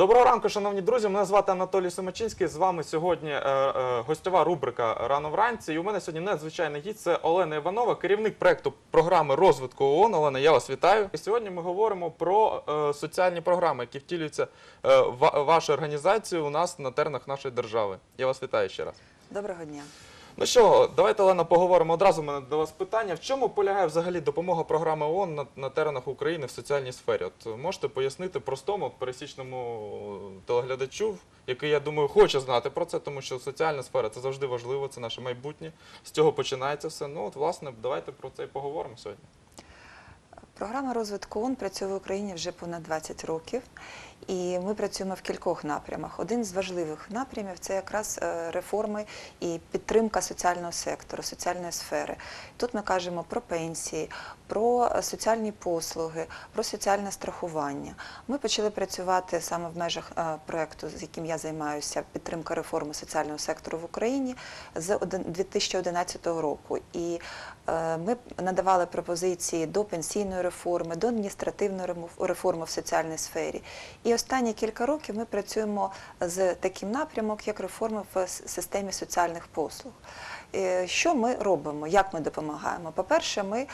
Доброго ранку, шановні друзі. Мене звати Анатолій Семачинський. З вами сьогодні е, е, гостьова рубрика Рано вранці. І у мене сьогодні надзвичайний гість це Олена Іванова, керівник проекту програми розвитку ООН. Олена, я вас вітаю. І сьогодні ми говоримо про е, соціальні програми, які втілюються в вашу організацію у нас на теренах нашої держави. Я вас вітаю ще раз. Доброго дня. Ну що, давайте Олена поговоримо одразу. Мене до вас питання. В чому полягає взагалі допомога програми ООН на, на теренах України в соціальній сфері? От можете пояснити простому пересічному телеглядачу, який я думаю хоче знати про це, тому що соціальна сфера це завжди важливо, це наше майбутнє. З цього починається все. Ну от власне, давайте про це і поговоримо сьогодні. Програма розвитку ООН працює в Україні вже понад 20 років, і ми працюємо в кількох напрямах. Один з важливих напрямів це якраз е, реформи і підтримка соціального сектору, соціальної сфери. Тут ми кажемо про пенсії, про е, соціальні послуги, про соціальне страхування. Ми почали працювати саме в межах е, проекту, з яким я займаюся, підтримка реформи соціального сектору в Україні з 2011 року. І ми надавали пропозиції до пенсійної реформи, до адміністративної реформи в соціальній сфері. І останні кілька років ми працюємо з таким напрямом, як реформа в системі соціальних послуг. Е, Що ми робимо? Як ми допомагаємо? По-перше, ми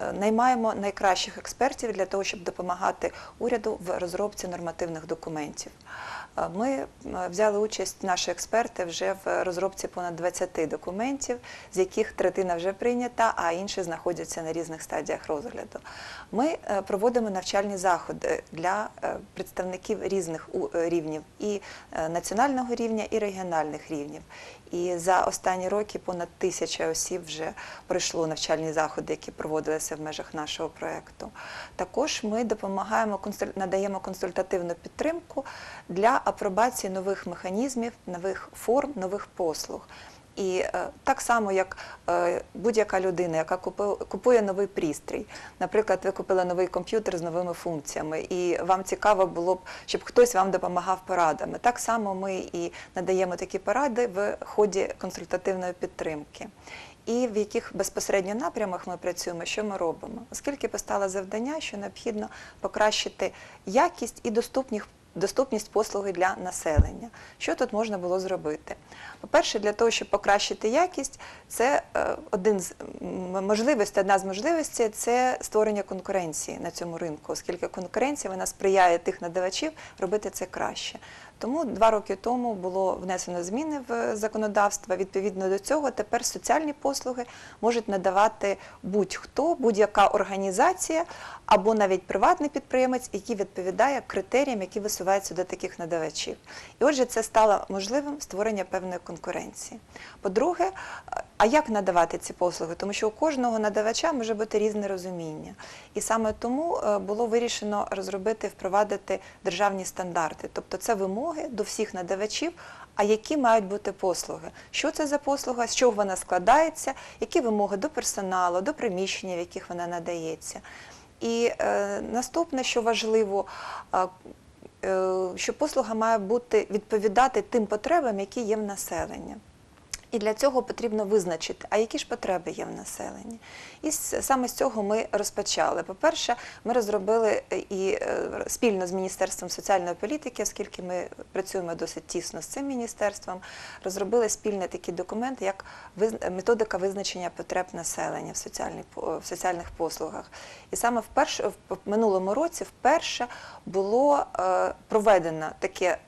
е, наймаємо найкращих експертів для того, щоб допомагати уряду в розробці нормативних документів. Е, Ми е, взяли участь, наші експерти, вже в розробці понад 20 документів, з яких третина вже прийнята, а інші знаходяться на різних стадіях розгляду. Ми е, проводимо навчальні заходи для представників різних рівнів і національного рівня, і регіональних рівнів. І за останні роки понад тисяча осіб вже пройшло навчальні заходи, які проводилися в межах нашого проєкту. Також ми допомагаємо надаємо консультативну підтримку для апробації нових механізмів, нових форм, нових послуг. І е, так само, як е, будь-яка людина, яка купує, купує новий пристрій. Наприклад, ви купили новий комп'ютер з новими функціями, і вам цікаво було б, щоб хтось вам допомагав порадами. Так само ми і надаємо такі поради в ході консультативної підтримки. І в яких безпосередньо напрямах ми працюємо, що ми робимо? Оскільки постало завдання, що необхідно покращити якість і доступність доступність послуги для населення. Що тут можна було зробити? По-перше, для того, щоб покращити якість, це е, один з можливостей, одна з можливостей це створення конкуренції на цьому ринку, оскільки конкуренція вона сприяє тих надавачів робити це краще. Тому два роки тому було внесено зміни в законодавство. Відповідно до цього, тепер соціальні послуги можуть надавати будь-хто, будь-яка організація або навіть приватний підприємець, який відповідає критеріям, які висуваються до таких надавачів. І отже, це стало можливим створення певної конкуренції. По-друге, а як надавати ці послуги? Тому що у кожного надавача може бути різне розуміння. І саме тому е, було вирішено розробити, впровадити державні стандарти. Тобто це вимоги до всіх надавачів, а які мають бути послуги? Що це за послуга, з чого вона складається, які вимоги до персоналу, до приміщення, в яких вона надається. І е, наступне, що важливо, е, е, що послуга має бути відповідати тим потребам, які є в населення. І для цього потрібно визначити, а які ж потреби є в населенні. І саме з цього ми розпочали. По-перше, ми розробили е, і е, спільно з Міністерством соціальної політики, оскільки ми працюємо досить тісно з цим міністерством, розробили спільний такий документ, як методика визначення потреб населення в, соціальних, послугах. І саме вперше в минулому році вперше було е, проведено таке.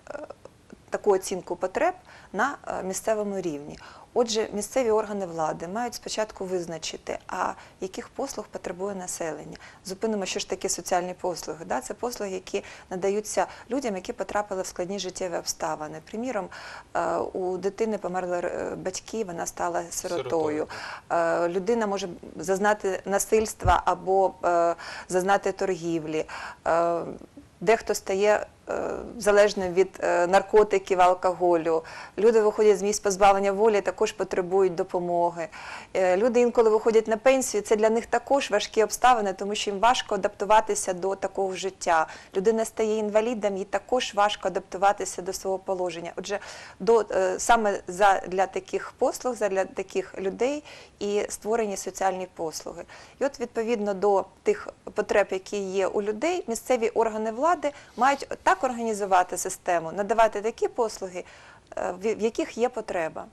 таку оцінку потреб на е, місцевому рівні. Отже, місцеві органи влади мають спочатку визначити, а яких послуг потребує населення. Зупинимо, що ж таке соціальні послуги. Да? Це послуги, які надаються людям, які потрапили в складні життєві обставини. Приміром, е, у дитини померли е, батьки, вона стала сиротою. Сиротою. Людина може зазнати насильства або зазнати торгівлі. Дехто стає залежним від е, наркотиків, алкоголю. Люди виходять з місць позбавлення волі, також потребують допомоги. Е, Люди інколи виходять на пенсію. Це для них також важкі обставини, тому що їм важко адаптуватися до такого життя. Людина стає інвалідом, їй також важко адаптуватися до свого положення. Отже, до е, саме для таких послуг, за для таких людей і створені соціальні послуги. І от відповідно до тих потреб, які є у людей, місцеві органи влади мають так як організувати систему, надавати такі послуги, е, в яких є потреба.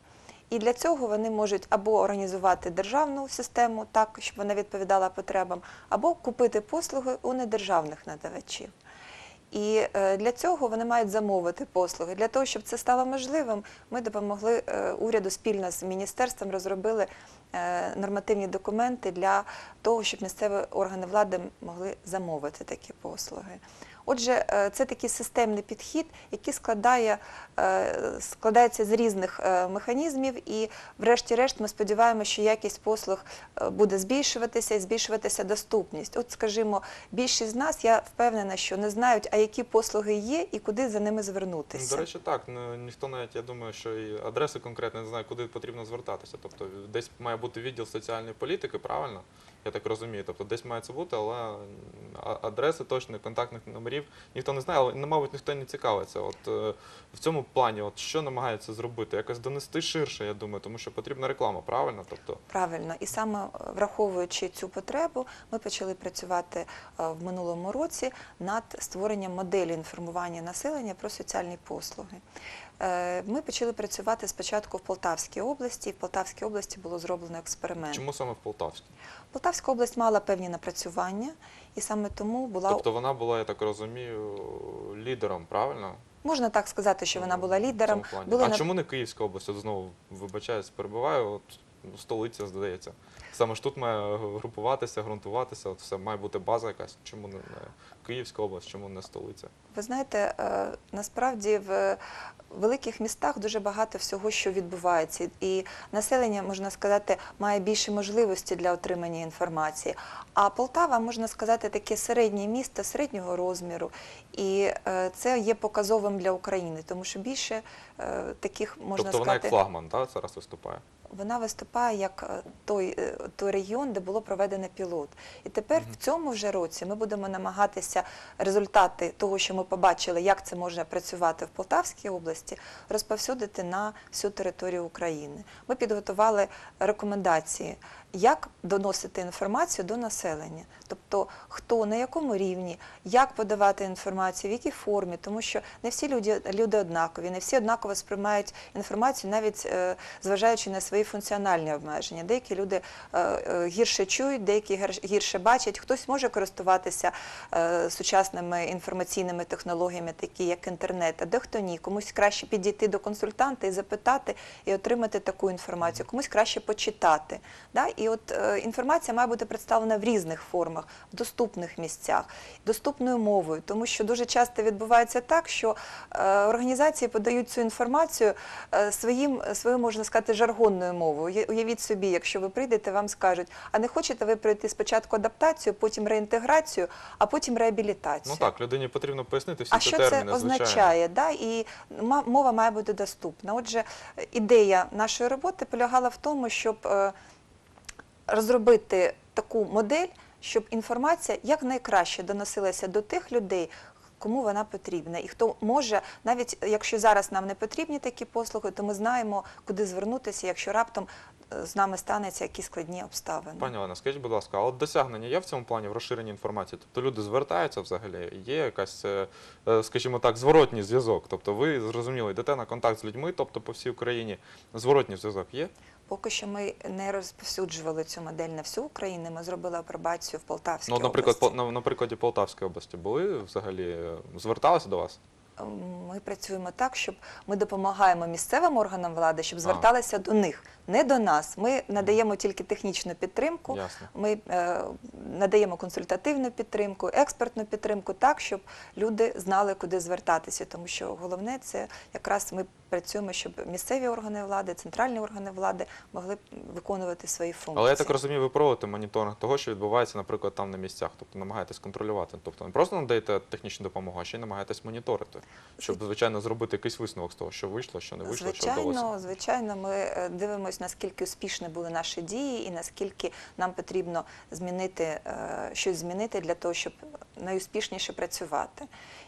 І для цього вони можуть або організувати державну систему так, щоб вона відповідала потребам, або купити послуги у недержавних надавачів. І е, для цього вони мають замовити послуги. Для того, щоб це стало можливим, ми допомогли е, уряду спільно з міністерством розробили нормативні документи для того, щоб місцеві органи влади могли замовити такі послуги. Отже, е, це такий системний підхід, який складає, е, складається з різних е, механізмів, і, врешті-решт, ми сподіваємося, що якість послуг буде збільшуватися і збільшуватися доступність. От, скажімо, більшість з нас, я впевнена, що не знають, а які послуги є і куди за ними Ну, звернутися. До речі, так. Ніхто навіть, я думаю, що і адреси конкретно не знає, куди потрібно звертатися. Тобто десь має бути відділ соціальної політики, правильно? Я так розумію. Тобто десь має це бути, але адреси точно, контактних номерів ніхто не знає, але ну, мабуть ніхто не цікавиться. От е, в цьому плані, от що намагаються зробити? Якось донести ширше, я думаю, тому що потрібна реклама, правильно? Тобто, Правильно, і саме е, враховуючи цю потребу, ми почали працювати е, в минулому році над створенням моделі інформування населення про соціальні послуги. Е, Ми почали працювати спочатку в Полтавській області. В Полтавській області було зроблено експеримент. чому саме в Полтавській? Полтавська область мала певні напрацювання, і саме тому була Тобто вона була, я так розумію, лідером, правильно? можна так сказати, що вона була лідером. Були а на- чому не Київська область? От знову вибачаюсь, перебуваю. От ну, столиця, здається. Саме ж тут має групуватися, ґрунтуватися, от все має бути база якась. Чому не, не Київська область, чому не столиця? Ви знаєте, е, насправді в великих містах дуже багато всього, що відбувається, і населення, можна сказати, має більше можливості для отримання інформації. А Полтава, можна сказати, таке середнє місто середнього розміру, і е, це є показовим для України, тому що більше е, таких можна тобто вона як флагман, так, зараз виступає. Вона виступає як е, той, е, той регіон, де було проведено пілот. І тепер в цьому вже році ми будемо намагатися результати того, що ми побачили, як це може працювати в Полтавській області, розповсюдити на всю територію України. Ми підготували рекомендації, як доносити інформацію до населення, тобто хто на якому рівні, як подавати інформацію, в якій формі, тому що не всі люди, люди однакові, не всі однаково сприймають інформацію, навіть е, зважаючи на свої функціональні обмеження. Деякі люди е, е, гірше чують, деякі гірше бачать. Хтось може користуватися е, сучасними інформаційними технологіями, такі як інтернет, а дехто ні. Комусь краще підійти до консультанта і запитати і отримати таку інформацію, комусь краще почитати. Да? І от е, інформація має бути представлена в різних формах, в доступних місцях, доступною мовою, тому що дуже часто відбувається так, що е, організації подають цю інформацію е, своїм, своєю, можна сказати, жаргонною мовою. Уявіть собі, якщо ви прийдете, вам скажуть, а не хочете ви пройти спочатку адаптацію, потім реінтеграцію, а потім реабілітацію. Ну так, людині потрібно пояснити всі А ці що терміни, це означає? Да? І мова має бути доступна. Отже, ідея нашої роботи полягала в тому, щоб е, розробити таку модель, щоб інформація якнайкраще доносилася до тих людей. Кому вона потрібна, і хто може, навіть якщо зараз нам не потрібні такі послуги, то ми знаємо, куди звернутися, якщо раптом е, з нами станеться якісь складні обставини. Пані Олена, скажіть, будь ласка, а от досягнення є в цьому плані в розширенні інформації? Тобто люди звертаються взагалі, є якась, е, е, скажімо так, зворотній зв'язок. Тобто ви зрозуміло, йдете на контакт з людьми, тобто по всій Україні. Зворотній зв'язок є? Поки що ми не розповсюджували цю модель на всю Україну. Ми зробили апробацію в Полтавській Ну, наприклад, області. наприклад, на, прикладі Полтавської області були взагалі е, зверталися до вас? Ми працюємо так, щоб ми допомагаємо місцевим органам влади, щоб А. зверталися до них, не до нас. Ми надаємо тільки технічну підтримку. Ясно. Ми е, надаємо консультативну підтримку, експертну підтримку, так щоб люди знали, куди звертатися. Тому що головне це якраз ми працюємо, щоб місцеві органи влади, центральні органи влади могли виконувати свої функції. Але я так розумію, ви проводите моніторинг того, що відбувається, наприклад, там на місцях. Тобто намагаєтесь контролювати. Тобто не просто надаєте технічну допомогу, а ще й намагаєтесь моніторити, щоб, звичайно, зробити якийсь висновок з того, що вийшло, що не вийшло, що вдалося. Звичайно, звичайно, ми е, дивимося, наскільки успішні були наші дії, і наскільки нам потрібно змінити е, щось змінити для того, щоб найуспішніше працювати.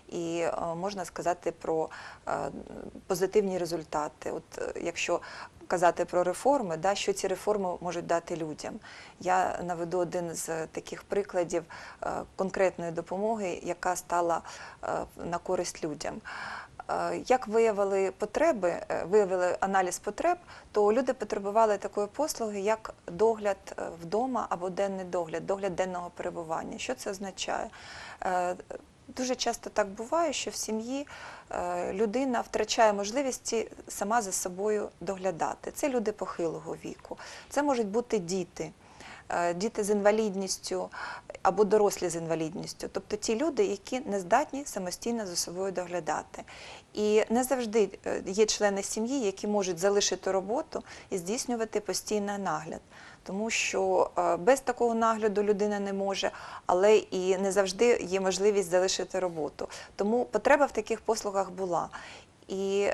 І е, можна сказати про е, позитивні результати. От якщо казати про реформи, да, що ці реформи можуть дати людям. Я наведу один з таких прикладів е, конкретної допомоги, яка стала е, на користь людям. Е, Як виявили потреби, виявили аналіз потреб, то люди потребували такої послуги, як догляд вдома або денний догляд, догляд денного перебування. Що це означає? Дуже часто так буває, що в сім'ї е, людина втрачає можливості сама за собою доглядати. Це люди похилого віку, це можуть бути діти. Е, Діти з інвалідністю або дорослі з інвалідністю, тобто ті люди, які не здатні самостійно за собою доглядати. І не завжди е, є члени сім'ї, які можуть залишити роботу і здійснювати постійний нагляд. Тому що е, без такого нагляду людина не може, але і не завжди є можливість залишити роботу. Тому потреба в таких послугах була. І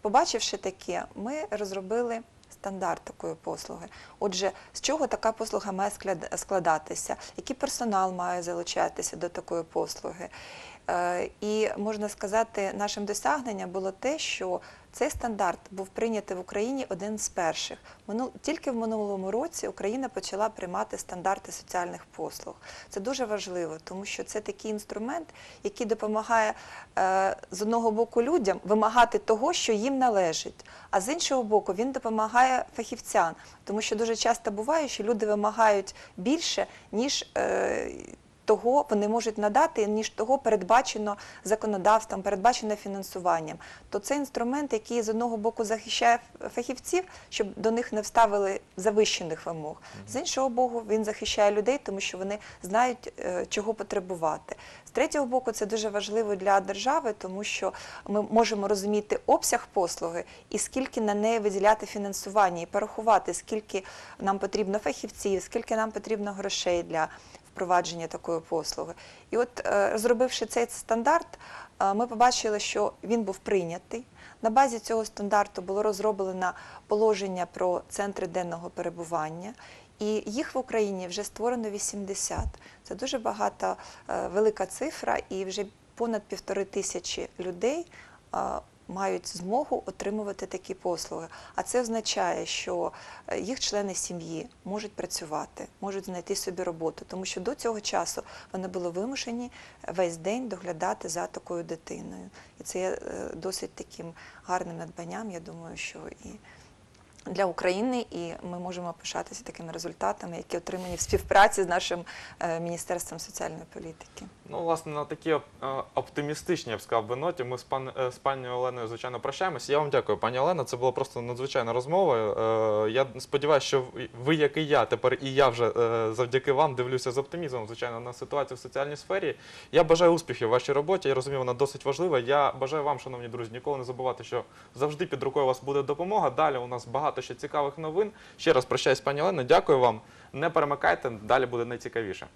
побачивши таке, ми розробили стандарт такої послуги. Отже, з чого така послуга має складатися, який персонал має залучатися до такої послуги. Е, І можна сказати, нашим досягненням було те, що цей стандарт був прийнятий в Україні один з перших. Тільки в минулому році Україна почала приймати стандарти соціальних послуг. Це дуже важливо, тому що це такий інструмент, який допомагає е, з одного боку людям вимагати того, що їм належить, а з іншого боку, він допомагає фахівцям, тому що дуже часто буває, що люди вимагають більше, ніж. Того вони можуть надати, ніж того передбачено законодавством, передбачено фінансуванням. То це інструмент, який з одного боку захищає фахівців, щоб до них не вставили завищених вимог. З іншого боку, він захищає людей, тому що вони знають, е, чого потребувати. З третього боку, це дуже важливо для держави, тому що ми можемо розуміти обсяг послуги і скільки на неї виділяти фінансування, і порахувати, скільки нам потрібно фахівців, скільки нам потрібно грошей для впровадження такої послуги. І от е, розробивши цей стандарт, е, ми побачили, що він був прийнятий. На базі цього стандарту було розроблено положення про центри денного перебування. І їх в Україні вже створено 80. Це дуже багата, е, велика цифра, і вже понад півтори тисячі людей мають змогу отримувати такі послуги. А це означає, що е, їх члени сім'ї можуть працювати, можуть знайти собі роботу, тому що до цього часу вони були вимушені весь день доглядати за такою дитиною. І це є е, досить таким гарним надбанням, я думаю, що і для України, і ми можемо пишатися такими результатами, які отримані в співпраці з нашим е, Міністерством соціальної політики. Ну, власне, на такій е, оптимістичній, я б сказав би, ми з, пан, е, з пані Оленою, звичайно, прощаємося. Я вам дякую, пані Олена. Це була просто надзвичайна розмова. Я сподіваюся, що ви- як і я, тепер і я вже завдяки вам дивлюся з оптимізмом, звичайно, на ситуацію в соціальній сфері. Я бажаю успіхів вашій роботі. Я розумію, вона досить важлива. Я бажаю вам, шановні друзі, ніколи не забувати, що завжди під рукою у вас буде допомога. Далі у нас багато ще цікавих новин. Ще раз прощаюсь, пані Олено. Дякую вам. Не перемикайте, далі буде найцікавіше.